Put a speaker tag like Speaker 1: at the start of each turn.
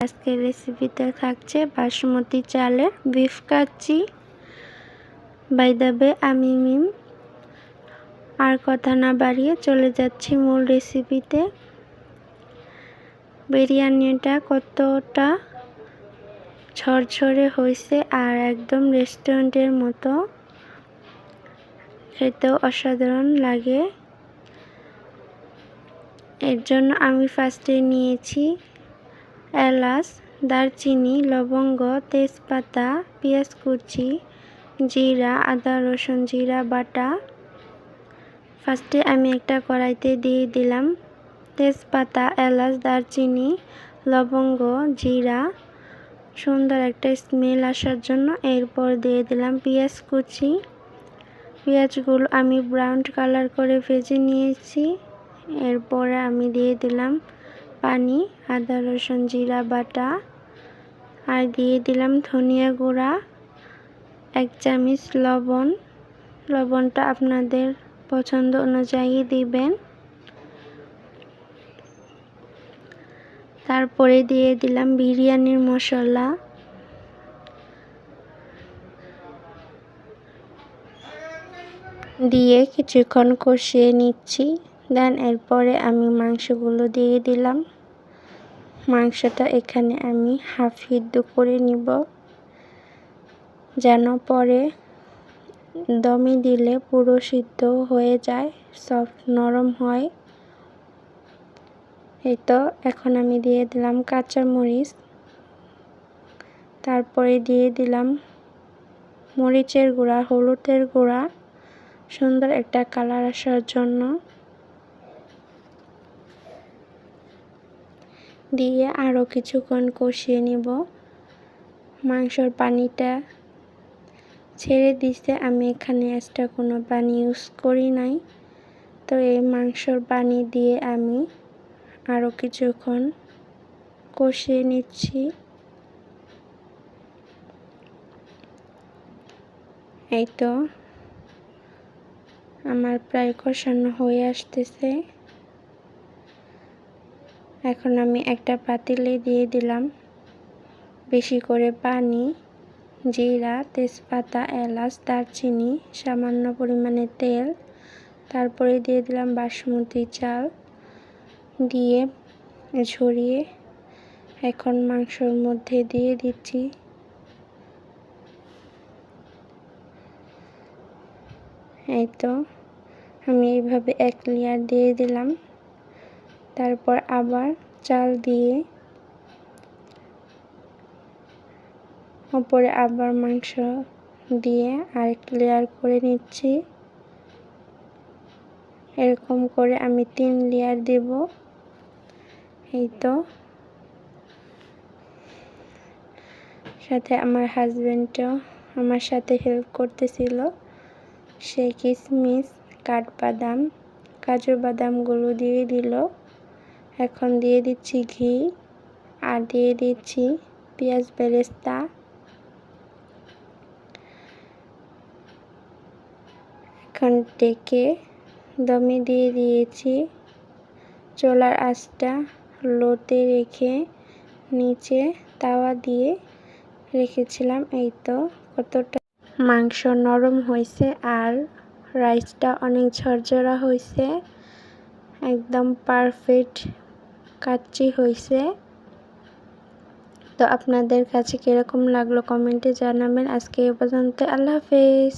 Speaker 1: আজকের রেসিপিতে থাকছে বাসমতি চালের বিফ কাচ্চি। বাই দাবে আমি মিম। আর কথা না বাড়িয়ে চলে যাচ্ছি মূল রেসিপিতে বিরিয়ানিটা কতটা ঝরঝরে হয়েছে আর একদম রেস্টুরেন্টের মতো। খেতেও অসাধারণ লাগে। এর জন্য আমি ফার্স্টে নিয়েছি এলাচ, দারচিনি, লবঙ্গ, তেজপাতা, পেঁয়াজ কুচি, জিরা, আদা, রসুন জিরা, বাটা। ফার্স্টে আমি একটা কড়াইতে দিয়ে দিলাম তেজপাতা, এলাচ, দারচিনি, লবঙ্গ, জিরা। সুন্দর একটা স্মেল আসার জন্য এরপর দিয়ে দিলাম পেঁয়াজ কুচি। পেঁয়াজগুলো আমি ব্রাউন কালার করে ভেজে নিয়েছি। এরপরে আমি দিয়ে দিলাম পানি, আদা, রসুন, জিরা, বাটা আর দিয়ে দিলাম ধনিয়া গুঁড়া, এক চামচ লবণ। লবণটা আপনাদের পছন্দ অনুযায়ী দিবেন। তারপরে দিয়ে দিলাম বিরিয়ানির মশলা। দিয়ে কিছুক্ষণ কষিয়ে নিচ্ছি। দেন এরপরে আমি মাংসগুলো দিয়ে দিলাম। মাংসটা এখানে আমি হাফ সিদ্ধ করে নিব, যেন পরে দমে দিলে পুরো সিদ্ধ হয়ে যায় সফট নরম হয়। এই তো, এখন আমি দিয়ে দিলাম কাঁচা মরিচ তারপরে দিয়ে দিলাম মরিচের গুঁড়া, হলুদের গুঁড়া। সুন্দর একটা কালার আসার জন্য দিয়ে আরও কিছুক্ষণ কষিয়ে নিব। মাংসর পানিটা ছেড়ে দিতে আমি এখানে এক্সট্রা কোনো পানি ইউজ করি নাই। তো এই মাংসর পানি দিয়ে আমি আরও কিছুক্ষণ কষিয়ে নিচ্ছি। এই তো আমার প্রায় কষানো হয়ে আসতেছে। এখন আমি একটা পাতিলে দিয়ে দিলাম। বেশি করে পানি, জিরা, তেজপাতা, এলাচ, দারচিনি, সামান্য পরিমাণে তেল। তারপরে দিয়ে দিলাম বাসমতি চাল দিয়ে ঝরিয়ে এখন মাংসর মধ্যে দিয়ে দিচ্ছি। এই তো, আমি এইভাবে এক লেয়ার দিয়ে দিলাম। তারপর আবার চাল দিয়ে ওপরে আবার মাংস দিয়ে আরেক লেয়ার করে নিচ্ছি। এরকম করে আমি তিন লেয়ার দেব। এই তো। সাথে আমার হাজব্যান্ডও আমার সাথে হেল্প করতেছিল। সে কিশমিশ কাঠবাদাম, কাজু বাদামগুলো দিয়ে দিল। এখন দিয়ে দিচ্ছি ঘি আর দিয়ে দিচ্ছি পেঁয়াজ বেরেস্তা। এখন ডেকে দমে দিয়ে দিয়েছি। চোলার আঁচটা লোতে রেখে নিচে তাওয়া দিয়ে রেখেছিলাম। এই তো কতটা মাংস নরম হয়েছে আর রাইসটা অনেক ঝরঝরা হয়েছে। একদম পারফেক্ট কাচ্চি হয়েছে তো আপনাদের কাছে কীরকম লাগল কমেন্টে জানাবেন। আজকে এ পর্যন্ত আল্লাহ হাফেজ।